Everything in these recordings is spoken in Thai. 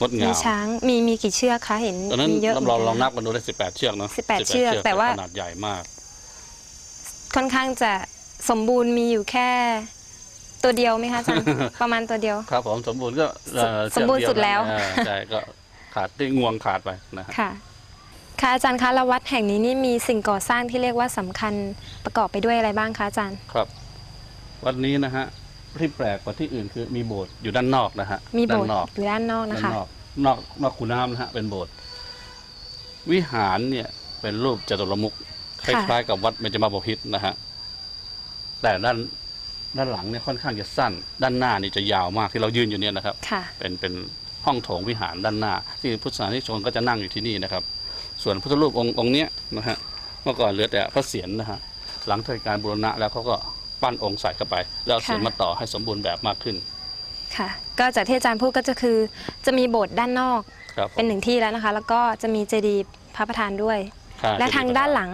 งดมีงามช้างมีมีกี่เชือกคะเห็นตอนนั้นมีเยอะเราหมืเรากันับกันดูได้สิบแปดเชือกเนาะ18เชือกแต่ว่าขนาดใหญ่มาก ค่อนข้างจะสมบูรณ์มีอยู่แค่ ตัวเดียวไหมคะอาจารย์ประมาณตัวเดียว ครับผมสมบูรณ์ก็เอ่อสมบูรณ์เชือกสุดแล้วเยนะเออใช่ก็ขาดที่งวงขาดไปนะฮะค่ะค่ะอาจารย์คะแล้ววัดแห่งนี้นี่มีสิ่งก่อสร้างที่เรียกว่าสำคัญประกอบไปด้วยอะไรบ้างคะอาจารย์ ครับ วันนี้นะฮะ ที่แปลกกว่าที่อื่นคือมีโบสถ์อยู่ด้านนอกนะฮะมีโบสถ์ด้านนอกหรือด้านนอกนะด้านคะ นอกนอกนอกคูน้ำนะฮะเป็นโบสถ์วิหารเนี่ยเป็นรูปจตุรมุขคค่ะ ล้ายๆกับวัดเบญจมาบพิตรนะฮะแต่ด้านด้านหลังเนี่ยค่อนข้างจะสั้น ด้านหน้านี่จะยาวมากที่เรายืนอยู่เนี่ยนะครับ ค่ะ เป็นเป็นห้องโถงวิหารด้านหน้า ที่พุทธศาสนิกชนก็จะนั่งอยู่ที่นี่นะครับ ส่วนพุทธรูปองค์องค์เนี้ยนะฮะเมื่อก่อนเหลือแต่พระเศียรนะฮะหลังจากการบูรณะแล้วเขาก็ ปั้นองค์ใส่เข้าไป แล้วเอาเศียรค่ะมาต่อให้สมบูรณ์แบบมากขึ้น ค่ะ ก็จากที่อาจารย์พูดก็จะคือ จะมีโบสถ์ด้านนอกครับผมเป็นหนึ่งที่แล้วนะคะ แล้วก็จะมีเจดีย์พระประธานด้วย ค่ะและทางด้านหลัง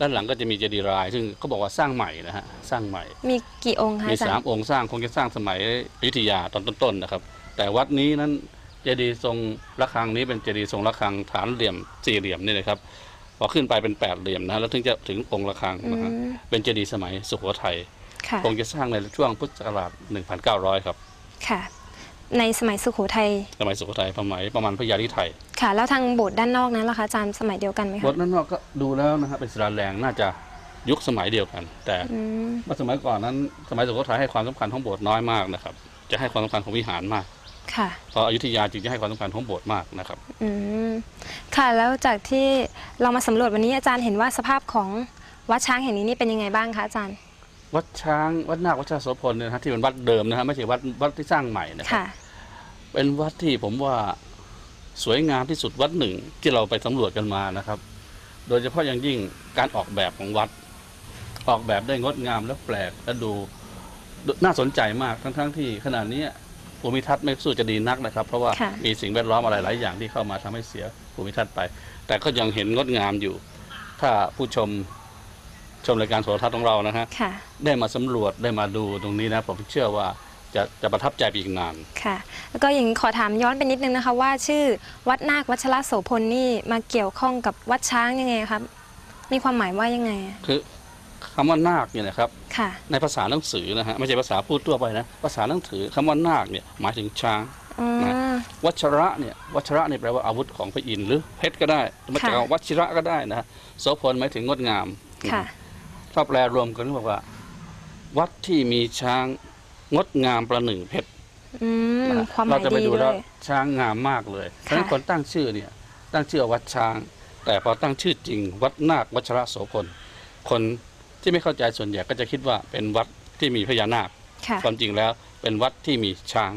ด้านหลังก็จะมีเจดีย์ราย ซึ่งเขาบอกว่าสร้างใหม่นะฮะสร้างใหม่ มีกี่องค์คะมีอาจารสามย์องค์สร้างคงจะสร้างสมัยอยุธยาตอนต้นๆนะครับ แต่วัดนี้นั้นเจดีย์ทรงระฆังนี้เป็นเจดีย์ทรงระฆังฐานเหลี่ยมสี่เหลี่ยมนี่เลยครับพอขึ้นไปเป็นแปดเหลี่ยมนะฮะแล้วถึงจะถึงองค์ระฆังอืนะฮะมเป็นเจดีย์สมัยสุโขทัย ค่ะคงจะสร้างในช่วงพุทธศักราช 1,900 ครับ ค่ะ ในสมัยสุโขทัย สมัยสุโขทัยสมัยประมาณพระยาลิไทย ค่ะ แล้วทางโบสถ์ด้านนอกนั้นล่ะคะอาจารย์สมัยเดียวกันไหมบคะทนั้นก็ดูแล้วนะฮะเป็นศิลาแรงน่าจะยุคสมัยเดียวกัน แต่อืมเมื่อสมัยก่อนนั้น สมัยสุโขทัยให้ความสำคัญของโบสถ์น้อยมากนะครับ จะให้ความสำคัญของวิหารมาก ค่ะพออยุธยาจึงจะให้ความสำคัญของโบสถ์มากนะครับ อืม ค่ะ แล้วจากที่เรามาสำรวจวันนี้อาจารย์เห็นว่าสภาพของวัดช้างแห่งนี้นี่เป็นยังไงบ้างคะอาจารย์ วัดช้างวัดนาควัดชาโสพลเนี่ยนะฮะที่เป็นวัดเดิมนะฮะไม่ใช่วัดวัดที่สร้างใหม่นะครับ ค่ะ เป็นวัดที่ผมว่าสวยงามที่สุดวัดหนึ่งที่เราไปสำรวจกันมานะครับ โดยเฉพาะอย่างยิ่งการออกแบบของวัด ออกแบบได้งดงามและแปลกและดูน่าสนใจมากทั้งๆที่ขณะนี้ภูมิทัศน์ไม่สู้จะดีนักนะครับ เพราะว่าค่ะ มีสิ่งแวดล้อมอะไรหลายอย่างที่เข้ามาทำให้เสียภูมิทัศน์ไป แต่ก็ยังเห็นงดงามอยู่ ถ้าผู้ชม ชมรายการโทรทัศน์ของเรานะฮะค่ะ ได้มาสำรวจได้มาดูตรงนี้นะผมเชื่อว่าจะจะประทับใจไปอีกนาน ค่ะ แล้วก็อย่างนี้ขอถามย้อนไปนิดนึงนะคะ ว่าชื่อวัดนาควัชรโสพลนี่มาเกี่ยวข้องกับวัดช้างยังไงครับ มีความหมายว่ายังไงคือคำว่านาคเนี่ยนะครับ ค่ะ ในภาษาหนังสือนะฮะไม่ใช่ภาษาพูดทั่วไปนะภาษาหนังสือคำว่านาคเนี่ยหมายถึงช้างอืมนะวัชระเนี่ยวัชระเนี่ยแปลว่าอาวุธของพระอินทร์หรือเพชรก็ได้มาจากค่ะ วัชิระก็ได้นะฮะโสพลหมายถึงงดงาม ค่ะ ถ้าแปลรวมกันก็บอกว่า วัดที่มีช้างงดงามประหนึ่งเพชรอืมนะฮะความหเรามายจะไปดีดูด้แล้ววย ช้างงามมากเลยเพราะฉะนั้นค่ะ คนตั้งชื่อเนี่ย ตั้งชื่อวัดช้าง แต่พอตั้งชื่อจริง วัดนาควัชระโสพลคนที่ไม่เข้าใจส่วนใหญ่ก็จะคิดว่าเป็นวัดที่มีพญานาคค่ะ ความจริงแล้วเป็นวัดที่มีช้าง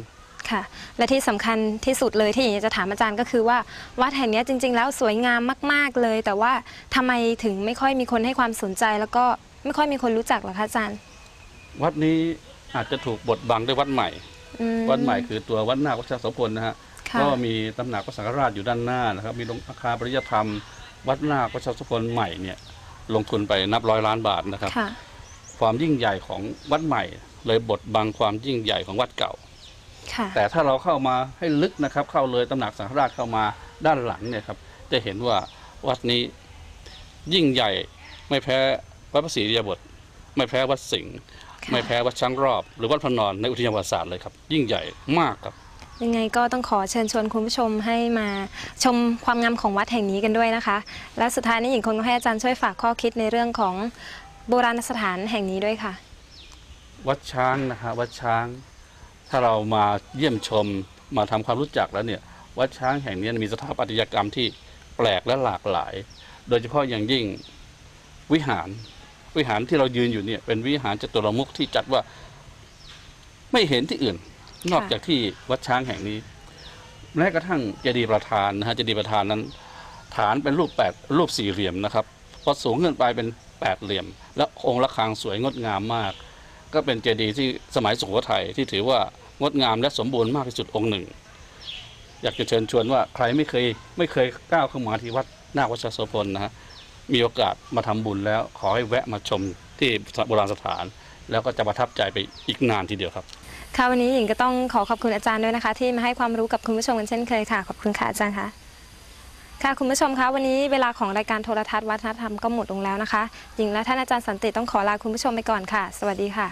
ค่ะ และที่สำคัญที่สุดเลยที่อยากจะถามอาจารย์ก็คือว่าวัดแห่งเนี้ยจริง ๆ แล้วสวยงามมาก ๆเลย แต่ว่าทำไมถึงไม่ค่อยมีคนให้ความสนใจ แล้วก็ไม่ค่อยมีคนรู้จักหรอคะอาจารย์ วัดนี้อาจจะถูกบดบังด้วยวัดใหม่อืวัดใหม่คือตัววัดนาควัชรโสพลนะฮะค่ะก็มีตำหนักพระสังฆราชอยู่ด้านหน้านะครับ มีโรงอาคารปริยธรรม วัดนาควัชรโสพลใหม่เนี่ยลงทุนไปนับร้อยล้านบาทนะครับค่ะความยิ่งใหญ่ของวัดใหม่ เลยบดบังความยิ่งใหญ่ของวัดเก่า ค่ะ แต่ถ้าเราเข้ามาให้ลึกนะครับ เข้าเลยตำหนักสังฆราชเข้ามาด้านหลังเนี่ยครับจะเห็นว่าวัดนี้ยิ่งใหญ่ไม่แพ้วัดพระศรีริยบทไม่แพ้วัดสิงห์ค่ะไม่แพ้วัดช้างรอบ หรือวัดพระนอนในอุทยานประวัติศาสตร์เลยครับ ยิ่งใหญ่มากครับ ยังไงก็ต้องขอเชิญชวนคุณผู้ชมให้มาชมความงามของวัดแห่งนี้กันด้วยนะคะ และสุดท้ายนี้หญิงคงต้องให้อาจารย์ช่วยฝากข้อคิดในเรื่องของโบราณสถานแห่งนี้ด้วยค่ะ วัดช้างนะฮะวัดช้าง ถ้าเรามาเยี่ยมชมมาทำความรู้จักแล้วเนี่ยวัดช้างแห่งนี้มีสถาปัตยกรรมที่แปลกและหลากหลาย โดยเฉพาะอย่างยิ่งวิหาร วิหารที่เรายืนอยู่เนี่ย เป็นวิหารจตุรมุขที่จัดว่าไม่เห็นที่อื่น นอกจากที่วัดช้างแห่งนี้แม้กระทั่งเจดีย์ประธานนะฮะเจดีย์ประธานนั้น ฐานเป็นรูปแปดรูปสี่เหลี่ยมนะครับพอสูงขึ้นไปเป็นแปดเหลี่ยม และองค์ระฆังสวยงดงามมาก ก็เป็นเจดีย์ที่สมัยสุโขทัยที่ถือว่า งดงามและสมบูรณ์มากที่สุดองค์หนึ่ง อยากจะเชิญชวนว่าใครไม่เคยไม่เคยก้าวเข้ามาที่วัดนาควัชรโสพลนะฮะมีโอกาสมาทำบุญแล้ว ขอให้แวะมาชมที่โบราณสถาน แล้วก็จะประทับใจไปอีกนานทีเดียวครับค่ะวันนี้หญิงก็ต้องขอขอบคุณอาจารย์ด้วยนะคะ ที่มาให้ความรู้กับคุณผู้ชมกันเช่นเคยค่ะ ขอบคุณค่ะอาจารย์ค่ะค่ะคุณผู้ชมคะวันนี้เวลาของรายการโทรทัศน์วัฒนธรรมก็หมดลงแล้วนะคะหญิงและท่านอาจารย์สันติต้องขอลาคุณผู้ชมไปก่อนค่ะ สวัสดีค่ะ